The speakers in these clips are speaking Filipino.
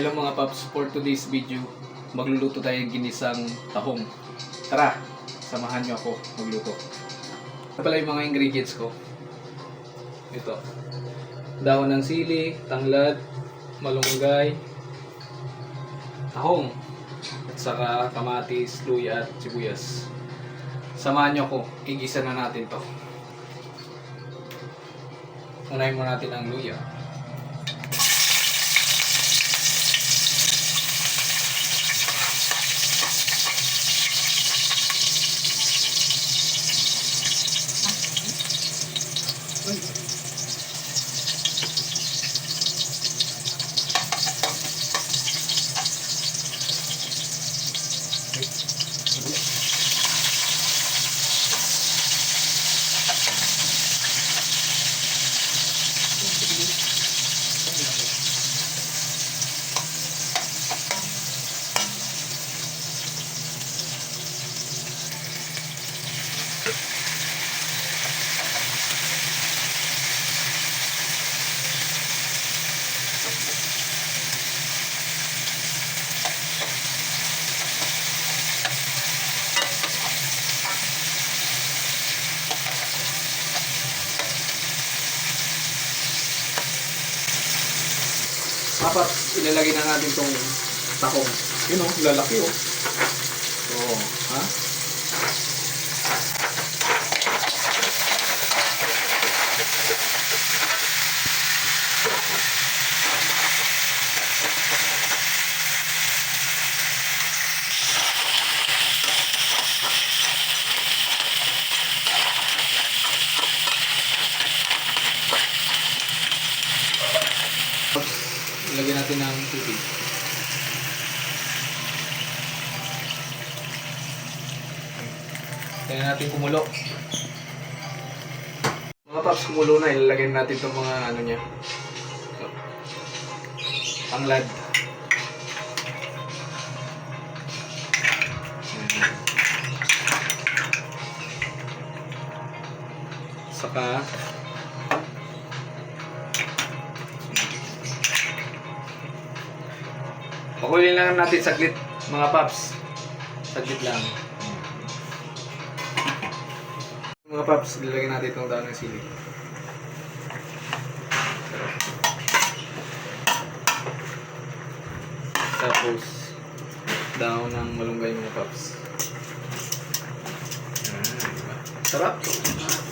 Hello mga paps, for today's video, magluluto tayo ng ginisang tahong. Tara, samahan niyo ako magluto. Ito pala yung mga ingredients ko. Ito. Dahon ng sili, tanglad, malunggay, tahong, at saka kamatis, luya at sibuyas. Samahan niyo ako, igisa na natin to. Unahin mo natin ang luya. Dapat ilalagay na natin tong tahong. Yun oh, lalaki oh. So, ha? Ilagay natin ng tubig. Kaya natin kumulo. Mga paps, kumulo na. Ilalagay natin itong mga ano niya. Panglad. Saka Pakulin lang natin saglit, mga paps. Saglit lang. Mga paps, lalagyan natin itong dahon ng sili. Tapos, dahon ng malunggay mga paps. Ah, diba? Sarap. Mga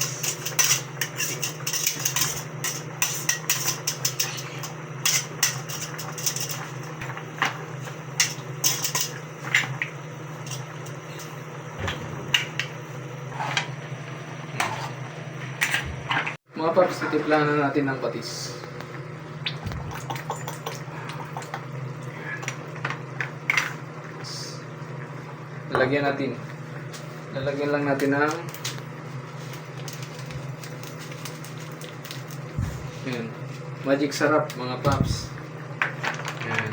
paps, titimplahan na natin ng patis. Lalagyan natin. Lalagyan lang natin ng Ayan. Magic sarap mga paps. Ayan.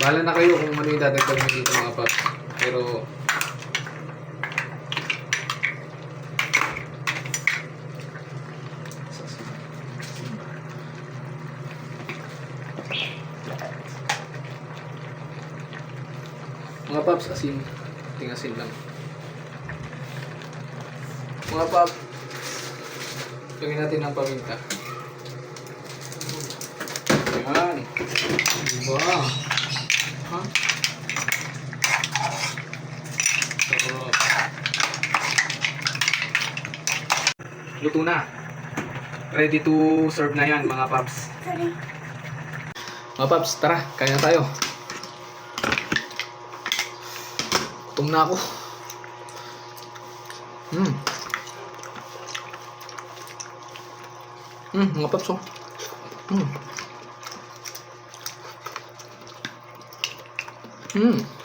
Bahala na kayo kung ano yung dadagdag nyo dito mga paps. Pero Mga paps, asin. Ting asin lang. Mga paps, lagyan natin ng paminta. Ayan. Diba? Ha? Sarap. Luto na. Ready to serve na yan, mga paps. Mga paps, tara, kaya tayo. Gutom na ako. Hmm. Hmm, mga paps oh. Hmm. Hmm.